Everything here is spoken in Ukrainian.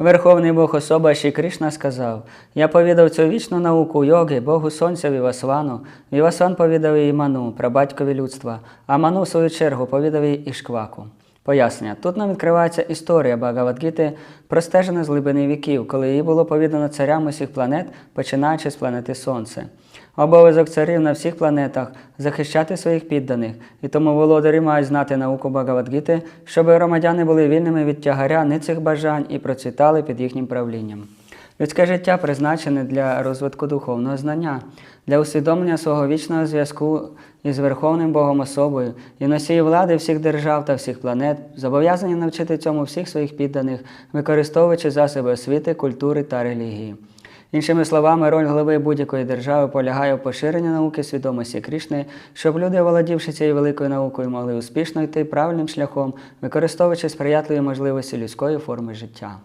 Верховний Бог особа Ші Кришна сказав: Я повідав цю вічну науку йоги, Богу Сонця Вівасвану. Вівасван повідав її Ману, прабатькові людства, а Ману, в свою чергу, повідав її Ішкваку. Пояснення. Тут нам відкривається історія Багавадгіти, простежена з глибини віків, коли її було повідано царям усіх планет, починаючи з планети Сонце. Обов'язок царів на всіх планетах захищати своїх підданих, і тому володарі мають знати науку Багавадгіти, щоб громадяни були вільними від тягаря ницих бажань і процвітали під їхнім правлінням. Людське життя призначене для розвитку духовного знання, для усвідомлення свого вічного зв'язку із Верховним Богом особою і носії влади всіх держав та всіх планет зобов'язані навчити цьому всіх своїх підданих, використовуючи засоби освіти, культури та релігії. Іншими словами, роль голови будь-якої держави полягає в поширенні науки свідомості Кришни, щоб люди, володівши цією великою наукою, могли успішно йти правильним шляхом, використовуючи сприятливі можливості людської форми життя.